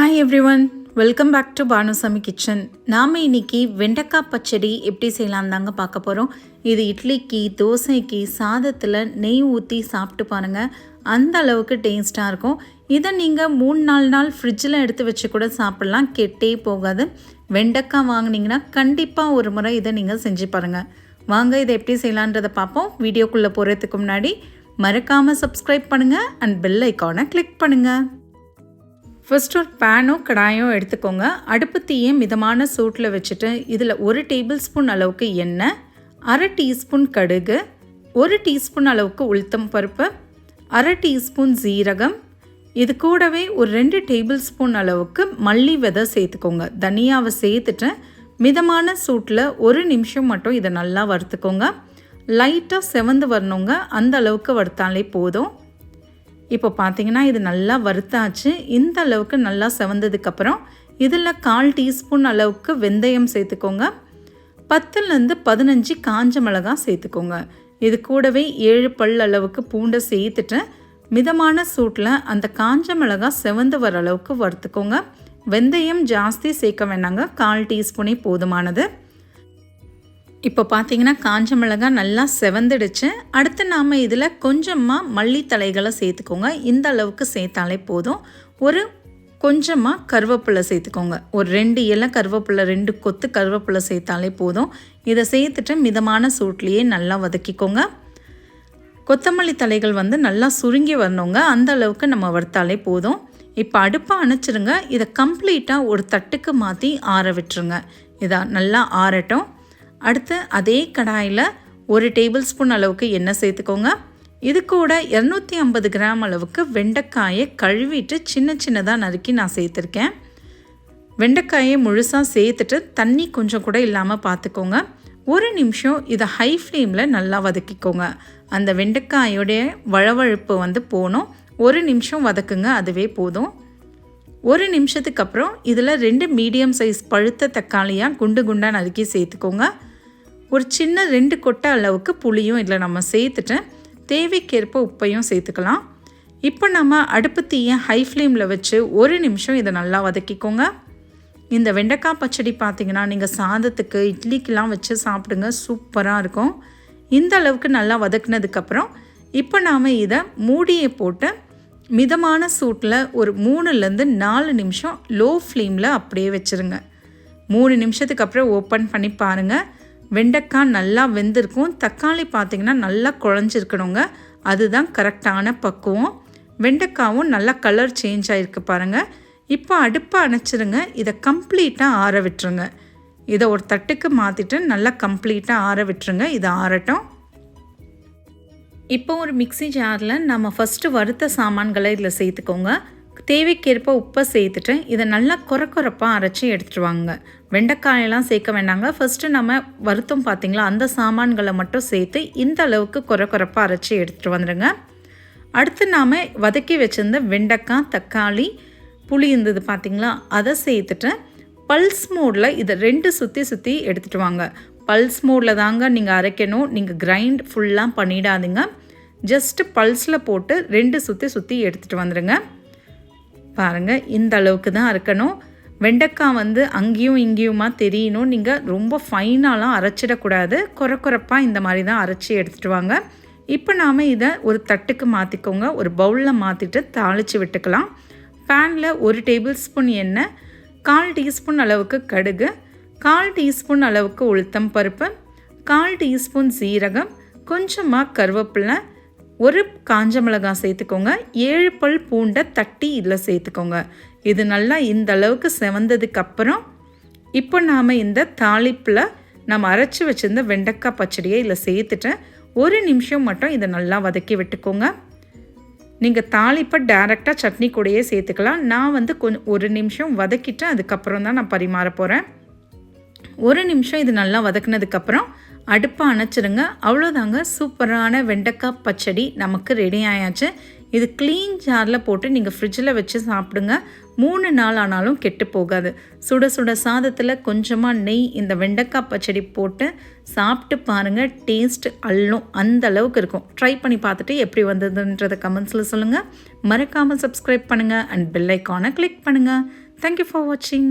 Hi everyone welcome back to Bhanusamy kitchen நாம் இன்னைக்கு வெண்டைக்காய் பச்சடி எப்படி செய்யலாம் தாங்க பார்க்க போகிறோம் இது இட்லிக்கு தோசைக்கு சாதத்தில் நெய் ஊற்றி சாப்பிட்டு பாருங்கள் அந்த அளவுக்கு டேஸ்ட்டாக இருக்கும். இதை நீங்கள் மூணு நாலு நாள் ஃப்ரிட்ஜில் எடுத்து வச்சு கூட சாப்பிட்லாம். கெட்டே போகாது. வெண்டைக்காய் வாங்கினீங்கன்னா கண்டிப்பாக ஒரு முறை இதை நீங்கள் செஞ்சு பாருங்கள் வாங்க இதை எப்படி செய்யலான்றதை பார்ப்போம். வீடியோக்குள்ளே போகிறதுக்கு முன்னாடி மறக்காமல் சப்ஸ்கிரைப் பண்ணுங்கள் அண்ட் பெல் ஐக்கானை கிளிக் பண்ணுங்கள் ஃபஸ்ட் ஒரு பேனும் கடாயும் எடுத்துக்கோங்க. அடுப்பு தீயை மிதமான சூட்டில் வச்சுட்டு இதில் ஒரு டேபிள் ஸ்பூன் அளவுக்கு எண்ணெய் அரை டீஸ்பூன் கடுகு ஒரு டீஸ்பூன் அளவுக்கு உளுத்தம் பருப்பு அரை டீஸ்பூன் ஜீரகம் இது கூடவே ஒரு ரெண்டு டேபிள் ஸ்பூன் அளவுக்கு மல்லி விதை சேர்த்துக்கோங்க. தனியாவை சேர்த்துட்டு மிதமான சூட்டில் ஒரு நிமிஷம் மட்டும் இதை நல்லா வறுத்துக்கோங்க. லைட்டாக செவந்து வரணுங்க. அந்த அளவுக்கு வறுத்தாலே போதும். இப்போ பார்த்தீங்கன்னா இது நல்லா வறுத்தாச்சு. இந்த அளவுக்கு நல்லா செவந்ததுக்கப்புறம் இதில் கால் டீஸ்பூன் அளவுக்கு வெந்தயம் சேர்த்துக்கோங்க. பத்துலேருந்து பதினஞ்சு காஞ்ச மிளகா சேர்த்துக்கோங்க. இது கூடவே ஏழு பல் அளவுக்கு பூண்டை சேர்த்துட்டு மிதமான சூட்டில் அந்த காஞ்ச மிளகா செவந்து வர அளவுக்கு வறுத்துக்கோங்க. வெந்தயம் ஜாஸ்தி சேர்க்க வேணாங்க. கால் டீஸ்பூனே போதுமானது. இப்போ பார்த்தீங்கன்னா காஞ்ச மிளகாய் நல்லா செவந்துடுச்சு. அடுத்து நாம் இதில் கொஞ்சமாக மல்லித்தலைகளை சேர்த்துக்கோங்க. இந்த அளவுக்கு சேர்த்தாலே போதும். ஒரு கொஞ்சமாக கருவேப்பிலை சேர்த்துக்கோங்க. ஒரு ரெண்டு இலை கருவேப்பிலை ரெண்டு கொத்து கருவேப்பிலை சேர்த்தாலே போதும். இதை சேர்த்துட்டு மிதமான சூட்லேயே நல்லா வதக்கிக்கோங்க. கொத்தமல்லி தலைகள் வந்து நல்லா சுருங்கி வரணுங்க. அந்த அளவுக்கு நம்ம வறுத்தாலே போதும். இப்போ அடுப்பை அணைச்சிருங்க. இதை கம்ப்ளீட்டாக ஒரு தட்டுக்கு மாற்றி ஆற விட்டுருங்க. இதாக நல்லா ஆறட்டும். அடுத்து அதே கடாயில் ஒரு டேபிள் ஸ்பூன் அளவுக்கு எண்ணெய் சேர்த்துக்கோங்க. இது கூட இரநூத்தி ஐம்பது கிராம் அளவுக்கு வெண்டைக்காயை கழுவிட்டு சின்ன சின்னதாக நறுக்கி நான் சேர்த்துருக்கேன். வெண்டைக்காயை முழுசாக சேர்த்துட்டு தண்ணி கொஞ்சம் கூட இல்லாமல் பார்த்துக்கோங்க. ஒரு நிமிஷம் இதை ஹை ஃப்ளேமில் நல்லா வதக்கிக்கோங்க. அந்த வெண்டைக்காயோடைய வழவழப்பு வந்து போகணும். ஒரு நிமிஷம் வதக்குங்க அதுவே போதும். ஒரு நிமிஷத்துக்கு அப்புறம் இதில் ரெண்டு மீடியம் சைஸ் பழுத்த தக்காளியாக குண்டு குண்டாக நறுக்கி சேர்த்துக்கோங்க. ஒரு சின்ன ரெண்டு கொட்டை அளவுக்கு புளியும் இதில் நம்ம சேர்த்துட்டு தேவைக்கேற்ப உப்பையும் சேர்த்துக்கலாம். இப்போ நம்ம அடுப்பு தீயை ஹை ஃப்ளேமில் வச்சு ஒரு நிமிஷம் இதை நல்லா வதக்கிக்கோங்க. இந்த வெண்டைக்காய் பச்சடி பார்த்திங்கன்னா நீங்கள் சாதத்துக்கு இட்லிக்கெலாம் வச்சு சாப்பிடுங்க சூப்பராக இருக்கும். இந்த அளவுக்கு நல்லா வதக்குனதுக்கப்புறம் இப்போ நாம் இதை மூடியை போட்டு மிதமான சூட்டில் ஒரு மூணுலேருந்து நாலு நிமிஷம் லோ ஃப்ளேமில் அப்படியே வச்சுருங்க. மூணு நிமிஷத்துக்கு அப்புறம் ஓப்பன் பண்ணி பாருங்கள் வெண்டைக்காய் நல்லா வெந்திருக்கும். தக்காளி பார்த்திங்கன்னா நல்லா குழஞ்சிருக்கணுங்க. அதுதான் கரெக்டான பக்குவம். வெண்டைக்காவும் நல்லா கலர் சேஞ்ச் ஆகிருக்கு பாருங்கள் இப்போ அடுப்பை அணைச்சிருங்க. இதை கம்ப்ளீட்டாக ஆற விட்டுருங்க. இதை ஒரு தட்டுக்கு மாற்றிட்டு நல்லா கம்ப்ளீட்டாக ஆற விட்டுருங்க. இதை ஆறட்டும். இப்போ ஒரு மிக்சி ஜாரில் நம்ம ஃபஸ்ட்டு வறுத்த சாமான்களை இதில் சேர்த்துக்கோங்க. தேவைக்கேற்ப உப்பை சேர்த்துட்டு இதை நல்லா குறை குறைப்பாக அரைச்சி எடுத்துகிட்டு வாங்க. வெண்டைக்காயெல்லாம் சேர்க்க வேண்டாங்க. ஃபஸ்ட்டு நம்ம வருத்தம் பார்த்திங்களா அந்த சாமான்களை மட்டும் சேர்த்து இந்த அளவுக்கு குறை குறைப்பாக அரைச்சி எடுத்துகிட்டு வந்துடுங்க. அடுத்து நாம் வதக்கி வச்சுருந்த வெண்டைக்காய் தக்காளி புளி இருந்தது பார்த்திங்களா அதை சேர்த்துட்டு பல்ஸ் மோடில் இதை ரெண்டு சுற்றி சுற்றி எடுத்துகிட்டு வாங்க. பல்ஸ் மோடில் தாங்க நீங்கள் அரைக்கணும். நீங்கள் கிரைண்ட் ஃபுல்லாக பண்ணிடாதீங்க. ஜஸ்ட்டு பல்ஸில் போட்டு ரெண்டு சுற்றி சுற்றி எடுத்துகிட்டு வந்துடுங்க. பாருங்கள் இந்த அளவுக்கு தான் இருக்கணும் வெண்டைக்காய் வந்து அங்கேயும் இங்கேயுமா தெரியணும். நீங்கள் ரொம்ப ஃபைனாலாம் அரைச்சிடக்கூடாது. குறை குறைப்பாக இந்த மாதிரி தான் அரைச்சி எடுத்துகிட்டு வாங்க. இப்போ நாம் இதை ஒரு தட்டுக்கு மாற்றிக்கோங்க ஒரு பவுலில் மாற்றிட்டு தாளித்து விட்டுக்கலாம். பேனில் ஒரு டேபிள் ஸ்பூன் எண்ணெய் கால் டீஸ்பூன் அளவுக்கு கடுகு கால் டீஸ்பூன் அளவுக்கு உளுத்தம் பருப்பு கால் டீஸ்பூன் சீரகம் கொஞ்சமாக கருவேப்பிலை ஒரு காஞ்ச மிளகாய் சேர்த்துக்கோங்க. ஏழு பல் பூண்டை தட்டி இதில் சேர்த்துக்கோங்க. இது நல்லா இந்த அளவுக்கு செவந்ததுக்கு அப்புறம் இப்போ நாம் இந்த தாளிப்பில் நம்ம அரைச்சி வச்சுருந்த வெண்டைக்காய் பச்சடியை இதில் சேர்த்துட்டு ஒரு நிமிஷம் மட்டும் இதை நல்லா வதக்கி விட்டுக்கோங்க. நீங்கள் தாளிப்பை டேரெக்டாக சட்னி கூடயே சேர்த்துக்கலாம். நான் வந்து கொஞ்சம் ஒரு நிமிஷம் வதக்கிட்டு அதுக்கப்புறம் தான் நான் பரிமாற போகிறேன் ஒரு நிமிஷம் இது நல்லா வதக்குனதுக்கப்புறம் அடுப்பை அணைச்சிருங்க. அவ்வளோதாங்க சூப்பரான வெண்டைக்காய் பச்சடி நமக்கு ரெடி ஆயாச்சு. இது க்ளீன் ஜாரில் போட்டு நீங்கள் ஃப்ரிட்ஜில் வச்சு சாப்பிடுங்க. மூணு நாள் ஆனாலும் கெட்டு போகாது. சுட சுட சாதத்தில் கொஞ்சமாக நெய் இந்த வெண்டைக்காய் பச்சடி போட்டு சாப்பிட்டு பாருங்கள் டேஸ்ட் அள்ளும் அந்த அளவுக்கு இருக்கும். ட்ரை பண்ணி பார்த்துட்டு எப்படி வந்ததுன்றத கமெண்ட்ஸில் சொல்லுங்கள் மறக்காமல் சப்ஸ்கிரைப் பண்ணுங்கள் அண்ட் பெல் ஐக்கானை கிளிக் பண்ணுங்கள் தேங்க்யூ ஃபார் வாட்சிங்